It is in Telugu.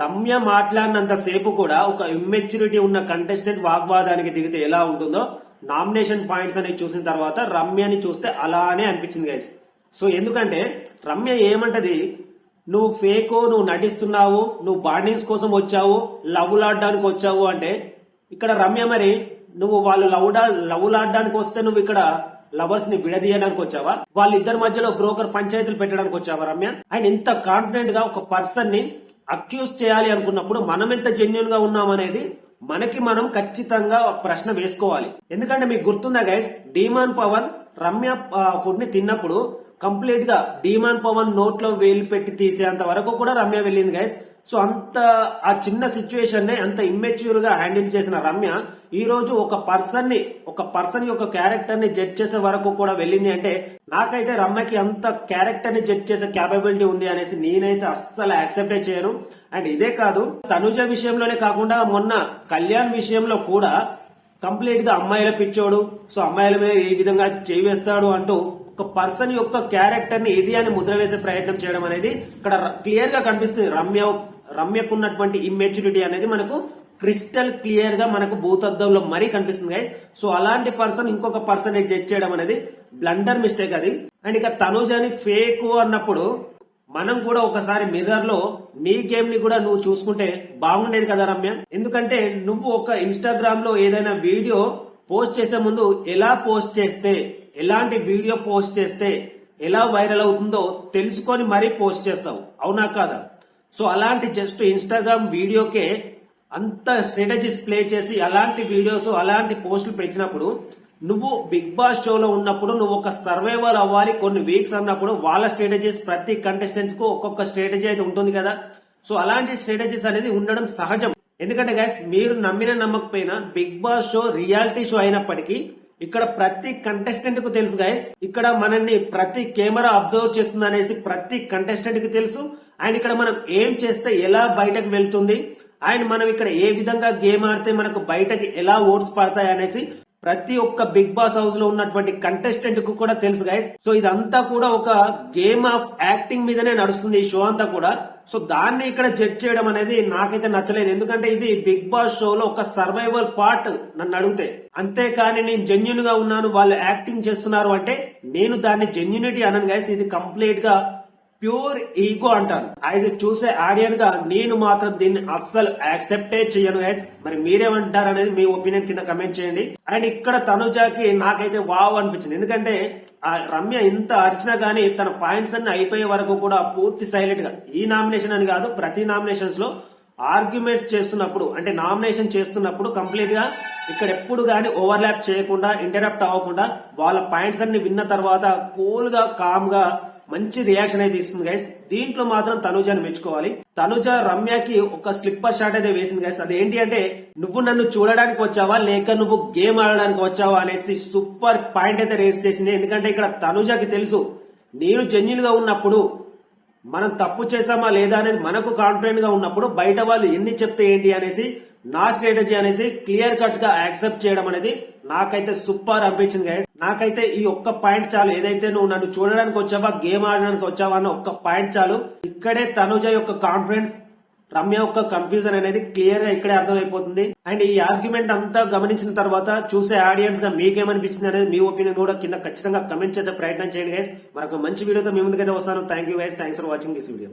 రమ్య మాట్లాడినంత సేపు కూడా ఒక ఇమ్మెచ్యూరిటీ ఉన్న కంటెస్టెంట్ వాగ్వాదానికి దిగితే ఎలా ఉంటుందో నామినేషన్ పాయింట్స్ అనేది చూసిన తర్వాత రమ్యని చూస్తే అలానే అనిపించింది గైస్ సో ఎందుకంటే రమ్య ఏమంటది? నువ్వు ఫేకో నువ్వు నటిస్తున్నావు నువ్వు బాండింగ్స్ కోసం వచ్చావు లవ్ లాడడానికి వచ్చావు అంటే ఇక్కడ రమ్య మరి నువ్వు వాళ్ళు లవ్ లవ్ లాడడానికి వస్తే నువ్వు ఇక్కడ లవర్స్ని విడదీయడానికి వచ్చావా? వాళ్ళిద్దరి మధ్యలో బ్రోకర్ పంచాయతీలు పెట్టడానికి వచ్చావా రమ్య? అండ్ ఇంత కాన్ఫిడెంట్గా ఒక పర్సన్ని అక్యూజ్ చేయాలి అనుకున్నప్పుడు మనం ఎంత జెన్యున్గా ఉన్నామనేది మనకి మనం ఖచ్చితంగా ప్రశ్న వేసుకోవాలి. ఎందుకంటే మీకు గుర్తుందా గైస్ డీమాన్ పవన్ రమ్య ఫుడ్ని తిన్నప్పుడు కంప్లీట్గా డీమాన్ పవన్ నోట్లో వేలు పెట్టి తీసేంత వరకు కూడా రమ్య వెళ్ళింది గైస్ సో అంత ఆ చిన్న సిచ్యువేషన్ని అంత ఇమ్మెచ్యూర్గా హ్యాండిల్ చేసిన రమ్య ఈ రోజు ఒక పర్సన్ని ఒక పర్సన్ యొక్క క్యారెక్టర్ని జడ్జ్ చేసే వరకు కూడా వెళ్ళింది. అంటే నాకైతే రమ్యకి అంత క్యారెక్టర్ని జడ్జ్ చేసే క్యాపబిలిటీ ఉంది అనేసి నేనైతే అస్సలు యాక్సెప్ట్ చేయను. అండ్ ఇదే కాదు తనుజ విషయంలోనే కాకుండా మొన్న కళ్యాణ్ విషయంలో కూడా కంప్లీట్గా అమ్మాయిల పిచ్చోడు సో అమ్మాయిల మీద ఏ విధంగా చేయివేస్తాడు అంటూ ఒక పర్సన్ యొక్క క్యారెక్టర్ని ఇది అని ముద్ర వేసే ప్రయత్నం చేయడం అనేది ఇక్కడ క్లియర్గా కనిపిస్తుంది. రమ్య రమ్యకున్నటువంటి ఇమ్మెచ్యూరిటీ అనేది మనకు క్రిస్టల్ క్లియర్గా మనకు భూతద్దంలో మరీ కనిపిస్తుంది గైస్ సో అలాంటి పర్సన్ ఇంకొక పర్సన్ జడ్జ్ చేయడం అనేది బ్లండర్ మిస్టేక్ అది. అండ్ ఇక తనుజ్ అని ఫేక్ అన్నప్పుడు మనం కూడా ఒకసారి మిర్రర్లో నీ గేమ్ని కూడా నువ్వు చూసుకుంటే బాగుండేది కదా రమ్య? ఎందుకంటే నువ్వు ఒక ఇన్స్టాగ్రామ్లో ఏదైనా వీడియో పోస్ట్ చేసే ముందు ఎలా పోస్ట్ చేస్తే ఎలాంటి వీడియో పోస్ట్ చేస్తే ఎలా వైరల్ అవుతుందో తెలుసుకొని మరీ పోస్ట్ చేస్తావు. అవునా కాదా? సో అలాంటి జస్ట్ ఇన్స్టాగ్రామ్ వీడియోకే అంత స్ట్రాటజీస్ ప్లే చేసి అలాంటి వీడియోస్ అలాంటి పోస్టులు పెట్టినప్పుడు నువ్వు బిగ్ బాస్ షోలో ఉన్నప్పుడు నువ్వు ఒక సర్వైవల్ అవ్వాలి. కొన్ని వీక్స్ అన్నప్పుడు వాళ్ళ స్ట్రాటజీస్ ప్రతి కంటెస్టెంట్స్కు ఒక్కొక్క స్ట్రాటజీ అయితే ఉంటుంది కదా. సో అలాంటి స్ట్రాటజీస్ అనేది ఉండడం సహజం. ఎందుకంటే గైస్ మీరు నమ్మిన నమ్మకపోయినా Bigg Boss show reality show అయినప్పటికీ ఇక్కడ ప్రతి కంటెస్టెంట్కు తెలుసు గైస్ ఇక్కడ మనల్ని ప్రతి కెమెరా అబ్జర్వ్ చేస్తుంది అనేసి ప్రతి కంటెస్టెంట్కి తెలుసు. అండ్ ఇక్కడ మనం ఏం చేస్తే ఎలా బయటకు వెళ్తుంది. అండ్ మనం ఇక్కడ ఏ విధంగా గేమ్ ఆడితే మనకు బయటకి ఎలా ఓట్స్ పడతాయి అనేసి ప్రతి ఒక్క బిగ్ బాస్ హౌస్లో ఉన్నటువంటి కంటెస్టెంట్కు కూడా తెలుసు గైస్ సో ఇదంతా కూడా ఒక గేమ్ ఆఫ్ యాక్టింగ్ మీదనే నడుస్తుంది ఈ షో అంతా కూడా. సో దాన్ని ఇక్కడ జడ్జ్ చేయడం అనేది నాకైతే నచ్చలేదు. ఎందుకంటే ఇది బిగ్ బాస్ షోలో ఒక సర్వైవల్ పార్ట్ నన్ను అడిగితే. అంతేకాని నేను జెన్యున్గా ఉన్నాను వాళ్ళు యాక్టింగ్ చేస్తున్నారు అంటే నేను దాన్ని జెన్యునిటీ అనను గైస్ ఇది కంప్లీట్గా ప్యూర్ ఈగో అంటారు. అయితే చూసే ఆడియన్గా నేను మాత్రం దీన్ని అస్సలు యాక్సెప్టే చేయను గైస్ మరి మీరేమంటారు అనేది మీ ఒపీనియన్ కింద కమెంట్ చేయండి. అండ్ ఇక్కడ తనుజాకి నాకైతే వావ్ అనిపించింది. ఎందుకంటే ఆ రమ్య ఇంత అరిచినా గానీ తన పాయింట్స్ అన్ని అయిపోయే వరకు కూడా పూర్తి సైలెంట్గా. ఈ నామినేషన్ అని కాదు ప్రతి నామినేషన్స్లో ఆర్గ్యుమెంట్ చేస్తున్నప్పుడు అంటే నామినేషన్ చేస్తున్నప్పుడు కంప్లీట్గా ఇక్కడ ఎప్పుడు గానీ ఓవర్లాప్ చేయకుండా ఇంటరప్ట్ అవ్వకుండా వాళ్ళ పాయింట్స్ అన్ని విన్న తర్వాత కూల్గా కామ్గా మంచి రియాక్షన్ అయితే ఇస్తుంది గైస్ దీంట్లో మాత్రం తనుజాని మెచ్చుకోవాలి. తనుజ రమ్యకి ఒక స్లిప్పర్ షాట్ అయితే వేసింది గైస్ అది ఏంటి అంటే నువ్వు నన్ను చూడడానికి వచ్చావా? లేక నువ్వు గేమ్ ఆడడానికి వచ్చావా? అనేసి సూపర్ పాయింట్ అయితే రేస్ చేసింది. ఎందుకంటే ఇక్కడ తనుజకి తెలుసు నేను జెన్యున్గా ఉన్నప్పుడు మనం తప్పు చేసామా లేదా అనేది మనకు కాన్ఫిడెంట్గా ఉన్నప్పుడు బయట వాళ్ళు ఎన్ని చెప్తే ఏంటి? అనేసి నా స్ట్రాటజీ అనేసి క్లియర్ కట్గా యాక్సెప్ట్ చేయడం అనేది నాకైతే సూపర్ అనిపించింది గైస్ నాకైతే ఈ ఒక్క పాయింట్ చాలు. ఏదైతే నువ్వు నన్ను చూడడానికి వచ్చావా గేమ్ ఆడడానికి వచ్చావా అన్న ఒక్క పాయింట్ చాలు. ఇక్కడే తనుజ యొక్క కాన్ఫిడెన్స్ రమ్య యొక్క కన్ఫ్యూజన్ అనేది క్లియర్గా ఇక్కడే అర్థమైపోతుంది. అండ్ ఈ ఆర్గ్యుమెంట్ అంతా గమనించిన తర్వాత చూసే ఆడియన్స్గా మీకేమనిపించింది అనేది మీ ఒపీనియన్ కూడా కింద ఖచ్చితంగా కమెంట్ చేసే ప్రయత్నం చేయండి గైస్ మరొక మంచి వీడియోతో మీ ముందుకైతే వస్తాను. Thank you guys thanks for watching this video